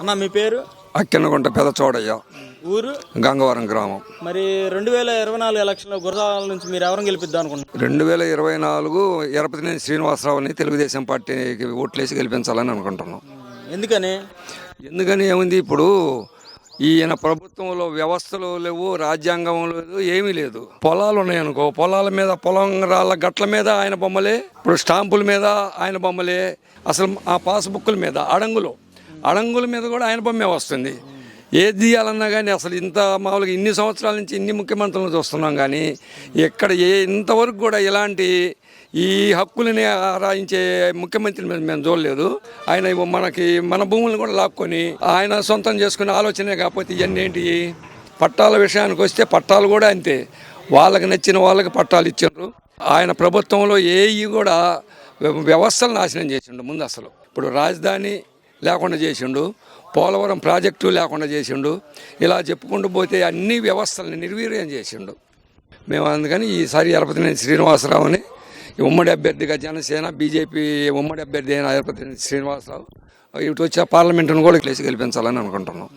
అన్న మీ పేరు? అక్కినగుంట పెద్ద చోడయ్య ఊరు? గంగవరం గ్రామం. మరి రెండు వేల ఇరవై నాలుగు ఎలక్షన్లో గురజాల నుంచి మీరు ఎవరిని గెలిపిద్దాం అనుకుంటున్నారు? రెండు వేల ఇరవై నాలుగు ఎరపతినేని శ్రీనివాసరావుని తెలుగుదేశం పార్టీకి ఓట్లేసి గెలిపించాలని అనుకుంటున్నాం. ఎందుకని? ఎందుకని ఏముంది ఇప్పుడు? ఈయన ప్రభుత్వంలో వ్యవస్థలు లేవు రాజ్యాంగం లేదు ఏమీ లేదు. పొలాలు ఉన్నాయనుకో పొలాల మీద పొలం రాళ్ళ గట్ల మీద ఆయన బొమ్మలే ఇప్పుడు స్టాంపుల మీద ఆయన బొమ్మలే అసలు ఆ పాస్బుక్ల మీద అడంగులు. అడంగుల మీద కూడా ఆయన బొమ్మే వస్తుంది. ఏది తీయాలన్నా కానీ అసలు ఇంత మామూలుగా ఇన్ని సంవత్సరాల నుంచి ఇన్ని ముఖ్యమంత్రులను చూస్తున్నాం కానీ ఎక్కడ ఏ ఇంతవరకు కూడా ఇలాంటి ఈ హక్కులని ఆరాయించే ముఖ్యమంత్రి మీద మేము చూడలేదు. ఆయన మనకి మన భూములను కూడా లాక్కొని ఆయన సొంతం చేసుకునే ఆలోచనే కాకపోతే ఇవన్నీ ఏంటి? పట్టాల విషయానికి వస్తే పట్టాలు కూడా అంతే. వాళ్ళకి నచ్చిన వాళ్ళకి పట్టాలు ఇచ్చారు ఆయన ప్రభుత్వంలో ఏవి కూడా వ్యవస్థలు నాశనం చేసిండు ముందు అసలు. ఇప్పుడు రాజధాని లేకుండా చేసిండు. పోలవరం ప్రాజెక్టు లేకుండా చేసిండు. ఇలా చెప్పుకుంటూ పోతే అన్ని వ్యవస్థల్ని నిర్వీర్యం చేసిండు. మేము అందుకని ఈసారి ఎరపతినేని శ్రీనివాసరావుని ఉమ్మడి అభ్యర్థిగా జనసేన బీజేపీ ఉమ్మడి అభ్యర్థి అయిన ఎరపతినేని శ్రీనివాసరావు ఇటు వచ్చే పార్లమెంటును కూడా కలిసి గెలిపించాలని అనుకుంటున్నాం.